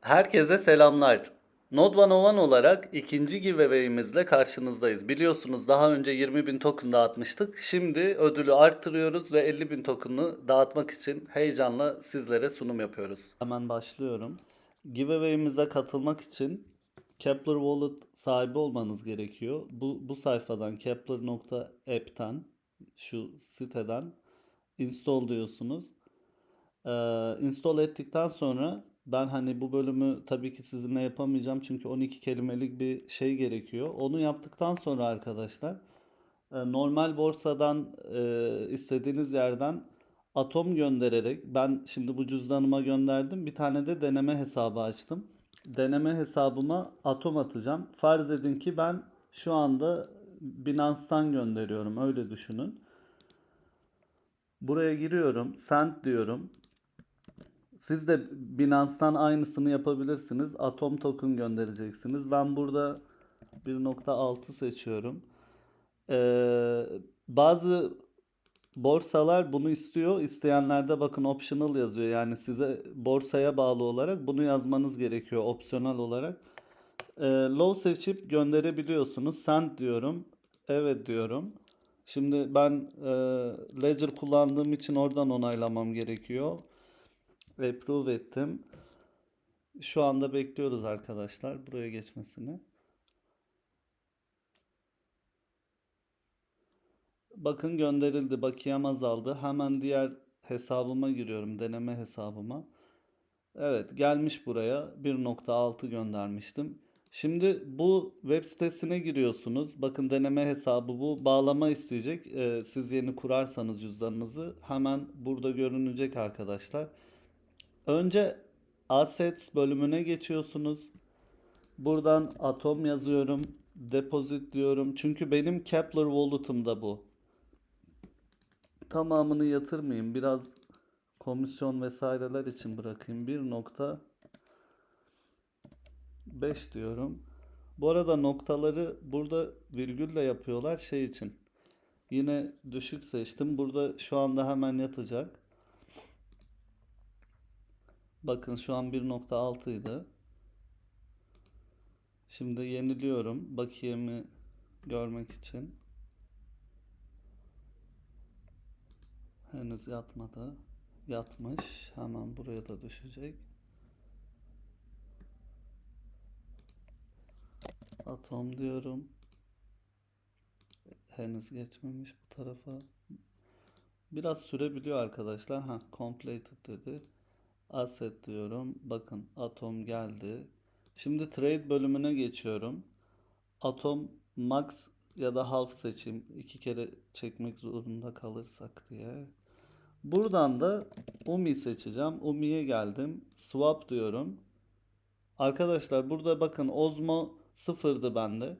Herkese selamlar. Node 101 olarak ikinci giveaway'imizle karşınızdayız. Biliyorsunuz daha önce 20.000 token dağıtmıştık. Şimdi ödülü arttırıyoruz ve 50.000 token'ı dağıtmak için heyecanla sizlere sunum yapıyoruz. Hemen başlıyorum. Giveaway'imize katılmak için Kepler Wallet sahibi olmanız gerekiyor. Bu, bu sayfadan kepler.app'ten şu siteden install diyorsunuz. Ee, install ettikten sonra ben hani bu bölümü tabii ki sizinle yapamayacağım çünkü 12 kelimelik bir şey gerekiyor. Onu yaptıktan sonra arkadaşlar e, normal borsadan e, istediğiniz yerden atom göndererek ben şimdi bu cüzdanıma gönderdim. Bir tane de deneme hesabı açtım. Deneme hesabıma atom atacağım. Farz edin ki ben şu anda Binance'tan gönderiyorum. Öyle düşünün. Buraya giriyorum. Send diyorum. Siz de Binance'tan aynısını yapabilirsiniz. Atom token göndereceksiniz. Ben burada 1.6 seçiyorum. Ee, bazı borsalar bunu istiyor. İsteyenlerde bakın optional yazıyor. Yani size borsaya bağlı olarak bunu yazmanız gerekiyor opsiyonel olarak. Ee, low seçip gönderebiliyorsunuz. Send diyorum. Evet diyorum. Şimdi ben e, Ledger kullandığım için oradan onaylamam gerekiyor. Approve ettim. Şu anda bekliyoruz arkadaşlar buraya geçmesini. Bakın gönderildi. Bakiyem azaldı. Hemen diğer hesabıma giriyorum. Deneme hesabıma. Evet gelmiş buraya. 1.6 göndermiştim. Şimdi bu web sitesine giriyorsunuz. Bakın deneme hesabı bu. Bağlama isteyecek. Ee, siz yeni kurarsanız cüzdanınızı hemen burada görünecek arkadaşlar. Önce Assets bölümüne geçiyorsunuz. Buradan atom yazıyorum. Deposit diyorum. Çünkü benim Kepler Wallet'ımda bu. Tamamını yatırmayayım. Biraz komisyon vesaireler için bırakayım. 1.5 diyorum. Bu arada noktaları burada virgülle yapıyorlar şey için. Yine düşük seçtim. Burada şu anda hemen yatacak. Bakın şu an 1.6 idi. Şimdi yeniliyorum bakiyemi görmek için. Henüz yatmadı. Yatmış. Hemen buraya da düşecek. Atom diyorum. Henüz geçmemiş bu tarafa. Biraz sürebiliyor arkadaşlar. Ha, completed dedi. Asset diyorum. Bakın atom geldi. Şimdi trade bölümüne geçiyorum. Atom max ya da half seçeyim. İki kere çekmek zorunda kalırsak diye. Buradan da UMI seçeceğim. UMI'ye geldim. Swap diyorum. Arkadaşlar burada bakın Osmo sıfırdı bende.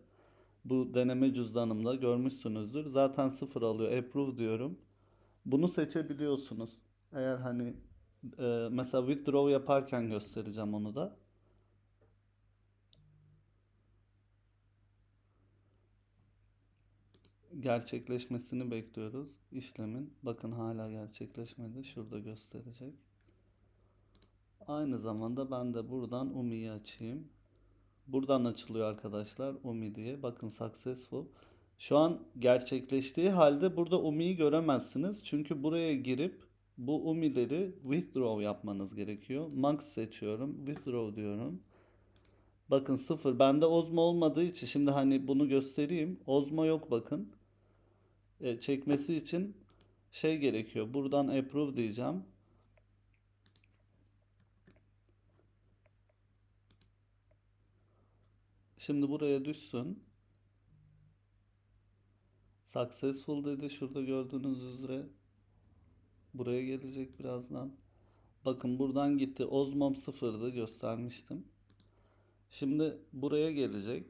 Bu deneme cüzdanımda görmüşsünüzdür. Zaten sıfır alıyor. Approve diyorum. Bunu seçebiliyorsunuz. Eğer hani e, mesela withdraw yaparken göstereceğim onu da. Gerçekleşmesini bekliyoruz işlemin. Bakın hala gerçekleşmedi. Şurada gösterecek. Aynı zamanda ben de buradan UMI'yi açayım. Buradan açılıyor arkadaşlar UMI diye. Bakın successful. Şu an gerçekleştiği halde burada UMI'yi göremezsiniz. Çünkü buraya girip bu UMI'leri withdraw yapmanız gerekiyor. Max seçiyorum. Withdraw diyorum. Bakın sıfır. Bende Osmo olmadığı için şimdi hani bunu göstereyim. Osmo yok bakın. E, çekmesi için şey gerekiyor. Buradan approve diyeceğim. Şimdi buraya düşsün. Successful dedi. Şurada gördüğünüz üzere. Buraya gelecek birazdan. Bakın buradan gitti. Osmom sıfırdı göstermiştim. Şimdi buraya gelecek.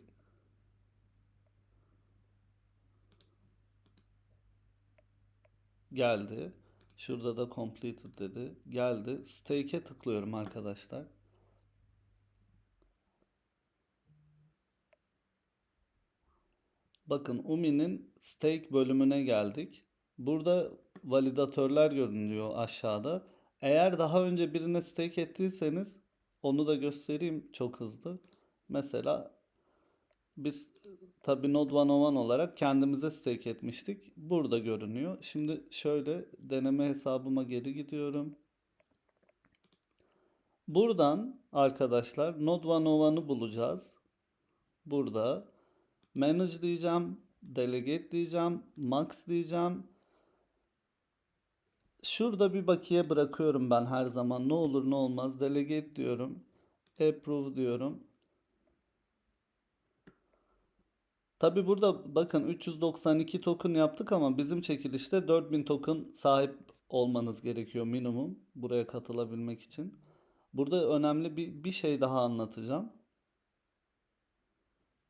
Geldi. Şurada da completed dedi. Geldi. Stake'e tıklıyorum arkadaşlar. Bakın UMI'nin stake bölümüne geldik. Burada validatörler görünüyor aşağıda. Eğer daha önce birine stake ettiyseniz Onu da göstereyim çok hızlı. Mesela biz tabii Node 101 olarak kendimize stake etmiştik. Burada görünüyor. Şimdi şöyle deneme hesabıma geri gidiyorum. Buradan arkadaşlar Node 101'ı bulacağız. Burada manage diyeceğim, delegate diyeceğim, max diyeceğim. Şurada bir bakiye bırakıyorum ben her zaman. Ne olur ne olmaz. Delegate diyorum. Approve diyorum. Tabi burada bakın 392 token yaptık ama bizim çekilişte 4000 token sahip olmanız gerekiyor minimum buraya katılabilmek için. Burada önemli bir, bir şey daha anlatacağım.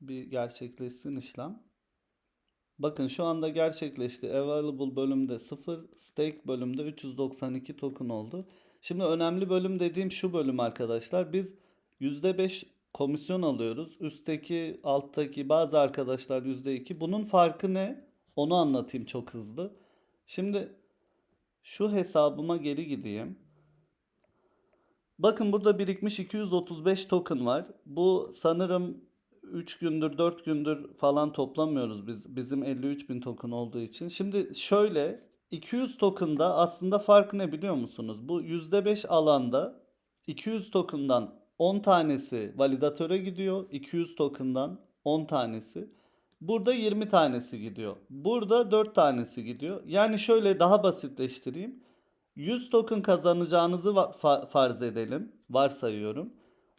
Bir gerçekleşsin işlem. Bakın şu anda gerçekleşti. Available bölümde 0, stake bölümde 392 token oldu. Şimdi önemli bölüm dediğim şu bölüm arkadaşlar. Biz %5 komisyon alıyoruz. Üstteki, alttaki bazı arkadaşlar %2. Bunun farkı ne? Onu anlatayım çok hızlı. Şimdi şu hesabıma geri gideyim. Bakın burada birikmiş 235 token var. Bu sanırım 3 gündür 4 gündür falan toplamıyoruz biz. Bizim 53 bin token olduğu için. Şimdi şöyle 200 token'da aslında fark ne biliyor musunuz? Bu %5 alanda 200 token'dan 10 tanesi validatöre gidiyor. 200 token'dan 10 tanesi. Burada 20 tanesi gidiyor. Burada 4 tanesi gidiyor. Yani şöyle daha basitleştireyim. 100 token kazanacağınızı farz edelim. Varsayıyorum.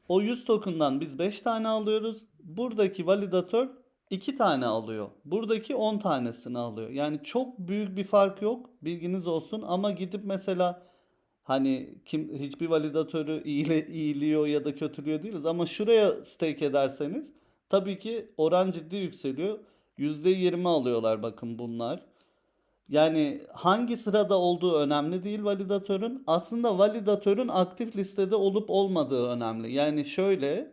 O 100 token'dan biz 5 tane alıyoruz. Buradaki validatör 2 tane alıyor. Buradaki 10 tanesini alıyor. Yani çok büyük bir fark yok. Bilginiz olsun ama gidip mesela hani kim hiçbir validatörü iyile, iyiliyor ya da kötülüyor değiliz ama şuraya stake ederseniz tabii ki oran ciddi yükseliyor. %20 alıyorlar bakın bunlar. Yani hangi sırada olduğu önemli değil validatörün. Aslında validatörün aktif listede olup olmadığı önemli. Yani şöyle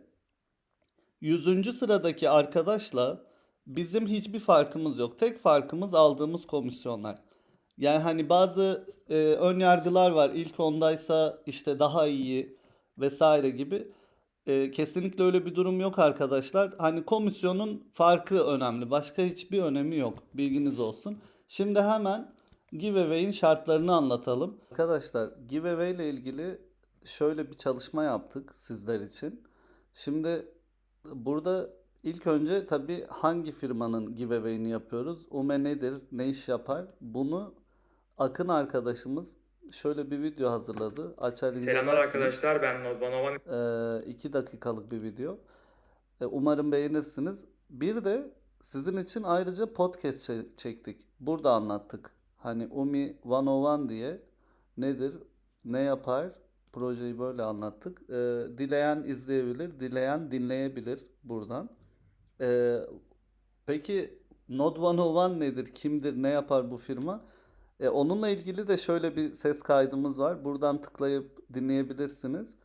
100. sıradaki arkadaşla bizim hiçbir farkımız yok. Tek farkımız aldığımız komisyonlar. Yani hani bazı e, ön yargılar var. İlk ondaysa işte daha iyi vesaire gibi. E, kesinlikle öyle bir durum yok arkadaşlar. Hani komisyonun farkı önemli. Başka hiçbir önemi yok. Bilginiz olsun. Şimdi hemen giveaway'in şartlarını anlatalım. Arkadaşlar giveaway ile ilgili şöyle bir çalışma yaptık sizler için. Şimdi burada ilk önce tabii hangi firmanın giveaway'ini yapıyoruz? Ume nedir? Ne iş yapar? Bunu Akın arkadaşımız şöyle bir video hazırladı. Açar Selamlar arkadaşlar ben Nodvanovan. Ee, iki dakikalık bir video. Ee, umarım beğenirsiniz. Bir de sizin için ayrıca podcast çe- çektik. Burada anlattık. Hani Umi 101 diye nedir, ne yapar projeyi böyle anlattık. Ee, dileyen izleyebilir, dileyen dinleyebilir buradan. Ee, peki Node 101 nedir, kimdir, ne yapar bu firma? E, onunla ilgili de şöyle bir ses kaydımız var. Buradan tıklayıp dinleyebilirsiniz.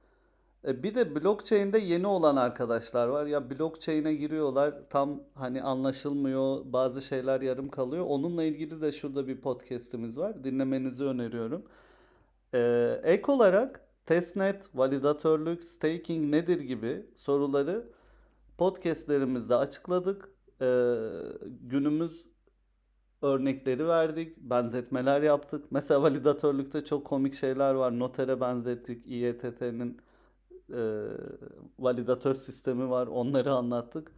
E, bir de blockchain'de yeni olan arkadaşlar var. Ya blockchain'e giriyorlar tam hani anlaşılmıyor. Bazı şeyler yarım kalıyor. Onunla ilgili de şurada bir podcast'imiz var. Dinlemenizi öneriyorum. E, ek olarak testnet, validatörlük, staking nedir gibi soruları podcast'lerimizde açıkladık. E, günümüz örnekleri verdik, benzetmeler yaptık. Mesela validatörlükte çok komik şeyler var. Notere benzettik, İETT'nin e, validatör sistemi var. Onları anlattık.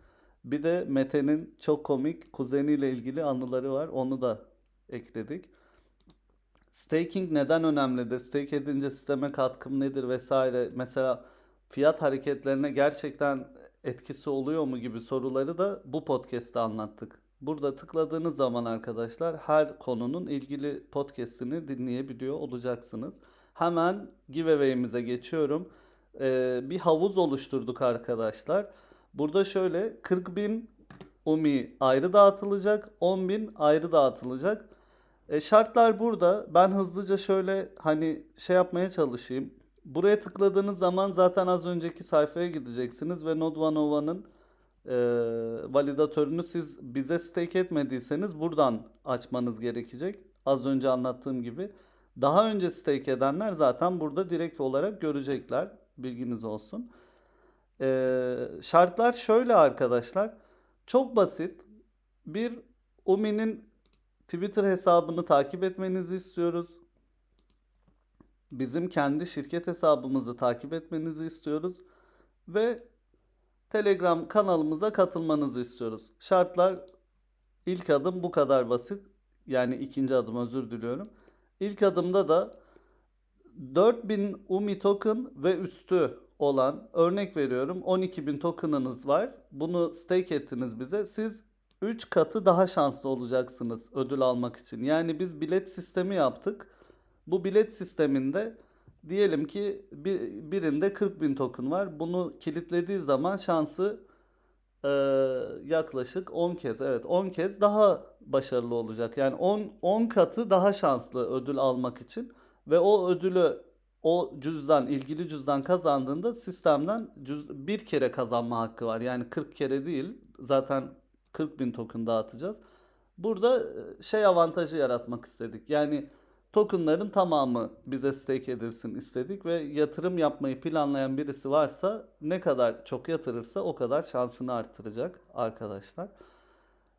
Bir de Mete'nin çok komik kuzeniyle ilgili anıları var. Onu da ekledik. Staking neden önemlidir? Stake edince sisteme katkım nedir vesaire. Mesela fiyat hareketlerine gerçekten etkisi oluyor mu gibi soruları da bu podcast'te anlattık. Burada tıkladığınız zaman arkadaşlar her konunun ilgili podcast'ini dinleyebiliyor olacaksınız. Hemen giveaway'imize geçiyorum. Ee, bir havuz oluşturduk arkadaşlar. Burada şöyle 40 bin UMI ayrı dağıtılacak, 10 bin ayrı dağıtılacak. E, şartlar burada. Ben hızlıca şöyle hani şey yapmaya çalışayım. Buraya tıkladığınız zaman zaten az önceki sayfaya gideceksiniz ve 101'ın e, validatörünü siz bize stake etmediyseniz buradan açmanız gerekecek. Az önce anlattığım gibi. Daha önce stake edenler zaten burada direkt olarak görecekler. Bilginiz olsun. Ee, şartlar şöyle arkadaşlar. Çok basit. Bir Umi'nin Twitter hesabını takip etmenizi istiyoruz. Bizim kendi şirket hesabımızı takip etmenizi istiyoruz. Ve Telegram kanalımıza katılmanızı istiyoruz. Şartlar ilk adım bu kadar basit. Yani ikinci adım özür diliyorum. İlk adımda da 4000 UMI token ve üstü olan örnek veriyorum 12.000 token'ınız var. Bunu stake ettiniz bize. Siz 3 katı daha şanslı olacaksınız ödül almak için. Yani biz bilet sistemi yaptık. Bu bilet sisteminde diyelim ki bir, birinde 40.000 token var. Bunu kilitlediği zaman şansı ee, yaklaşık 10 kez evet 10 kez daha başarılı olacak. Yani 10 10 katı daha şanslı ödül almak için ve o ödülü o cüzdan ilgili cüzdan kazandığında sistemden cüz, bir kere kazanma hakkı var. Yani 40 kere değil zaten 40 bin token dağıtacağız. Burada e, şey avantajı yaratmak istedik. Yani tokenların tamamı bize stake edilsin istedik ve yatırım yapmayı planlayan birisi varsa ne kadar çok yatırırsa o kadar şansını arttıracak arkadaşlar.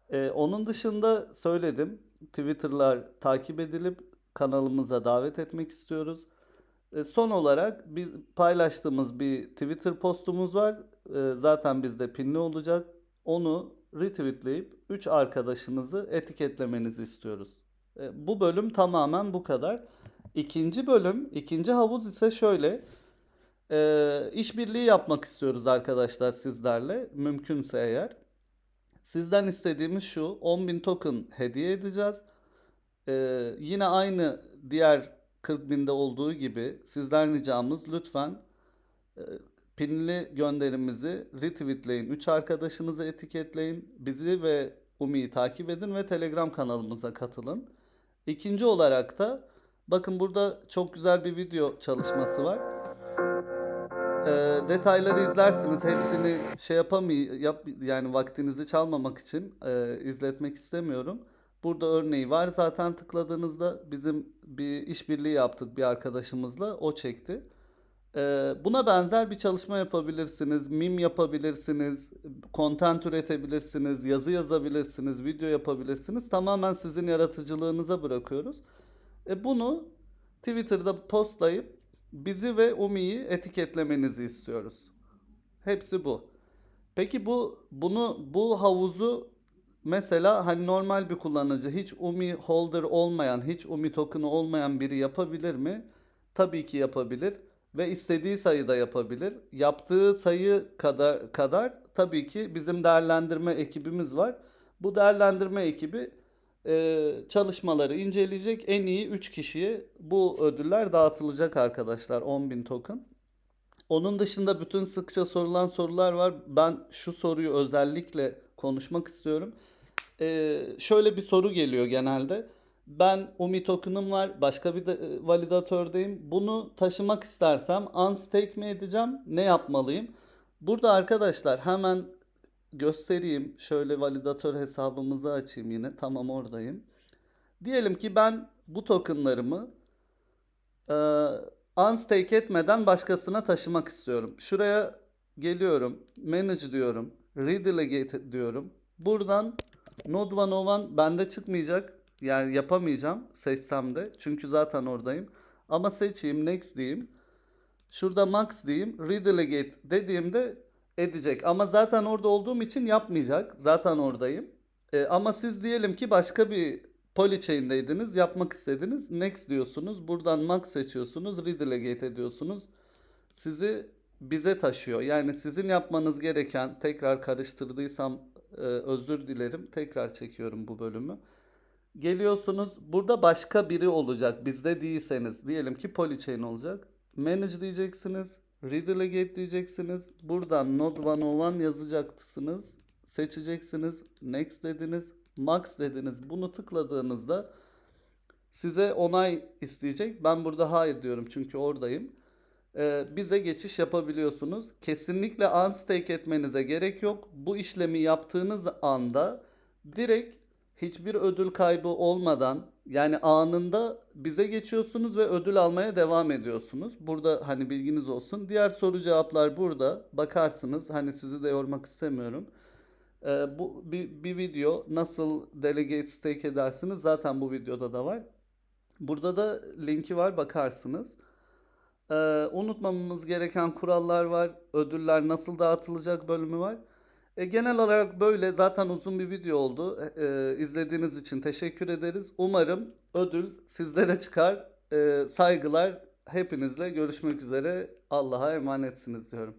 Ee, onun dışında söyledim. Twitter'lar takip edilip kanalımıza davet etmek istiyoruz. E, son olarak bir paylaştığımız bir Twitter postumuz var. E, zaten bizde pinli olacak. Onu retweetleyip 3 arkadaşınızı etiketlemenizi istiyoruz. E, bu bölüm tamamen bu kadar. İkinci bölüm, ikinci havuz ise şöyle. E, işbirliği yapmak istiyoruz arkadaşlar sizlerle. Mümkünse eğer. Sizden istediğimiz şu. 10.000 token hediye edeceğiz. E, yine aynı diğer 40 binde olduğu gibi sizden ricamız lütfen e, pinli gönderimizi retweetleyin. 3 arkadaşınızı etiketleyin. Bizi ve Umi'yi takip edin ve Telegram kanalımıza katılın. İkinci olarak da bakın burada çok güzel bir video çalışması var. E, detayları izlersiniz. Hepsini şey yapamay yap yani vaktinizi çalmamak için e, izletmek istemiyorum. Burada örneği var zaten tıkladığınızda bizim bir işbirliği yaptık bir arkadaşımızla o çekti. Ee, buna benzer bir çalışma yapabilirsiniz, mim yapabilirsiniz, content üretebilirsiniz, yazı yazabilirsiniz, video yapabilirsiniz. Tamamen sizin yaratıcılığınıza bırakıyoruz. E bunu Twitter'da postlayıp bizi ve Umi'yi etiketlemenizi istiyoruz. Hepsi bu. Peki bu bunu bu havuzu Mesela hani normal bir kullanıcı hiç UMI holder olmayan, hiç UMI token'ı olmayan biri yapabilir mi? Tabii ki yapabilir ve istediği sayıda yapabilir. Yaptığı sayı kadar kadar tabii ki bizim değerlendirme ekibimiz var. Bu değerlendirme ekibi e, çalışmaları inceleyecek. En iyi 3 kişiye bu ödüller dağıtılacak arkadaşlar 10.000 token. Onun dışında bütün sıkça sorulan sorular var. Ben şu soruyu özellikle konuşmak istiyorum. Ee, şöyle bir soru geliyor genelde. Ben UMI token'ım var. Başka bir de, e, validatördeyim. Bunu taşımak istersem unstake mi edeceğim? Ne yapmalıyım? Burada arkadaşlar hemen göstereyim. Şöyle validatör hesabımızı açayım yine. Tamam oradayım. Diyelim ki ben bu tokenlarımı e, unstake etmeden başkasına taşımak istiyorum. Şuraya geliyorum. Manage diyorum. Redelegate diyorum. Buradan Node 101 bende çıkmayacak. Yani yapamayacağım seçsem de. Çünkü zaten oradayım. Ama seçeyim next diyeyim. Şurada max diyeyim. Redelegate dediğimde edecek. Ama zaten orada olduğum için yapmayacak. Zaten oradayım. E, ama siz diyelim ki başka bir polychain'deydiniz. Yapmak istediniz. Next diyorsunuz. Buradan max seçiyorsunuz. Redelegate ediyorsunuz. Sizi bize taşıyor. Yani sizin yapmanız gereken tekrar karıştırdıysam e, özür dilerim. Tekrar çekiyorum bu bölümü. Geliyorsunuz. Burada başka biri olacak. Bizde değilseniz. Diyelim ki Polychain olacak. Manage diyeceksiniz. Redelegate diyeceksiniz. Buradan Node 101 yazacaksınız. Seçeceksiniz. Next dediniz. Max dediniz. Bunu tıkladığınızda size onay isteyecek. Ben burada hayır diyorum çünkü oradayım. Ee, bize geçiş yapabiliyorsunuz. Kesinlikle unstake etmenize gerek yok. Bu işlemi yaptığınız anda direkt Hiçbir ödül kaybı olmadan yani anında bize geçiyorsunuz ve ödül almaya devam ediyorsunuz. Burada hani bilginiz olsun. Diğer soru cevaplar burada. Bakarsınız. Hani sizi de yormak istemiyorum. Ee, bu bir, bir video nasıl delegate stake edersiniz zaten bu videoda da var. Burada da linki var bakarsınız. Ee, unutmamamız gereken kurallar var. Ödüller nasıl dağıtılacak bölümü var. E, genel olarak böyle zaten uzun bir video oldu. E, izlediğiniz için teşekkür ederiz. Umarım ödül sizlere çıkar. E, saygılar. Hepinizle görüşmek üzere. Allah'a emanetsiniz diyorum.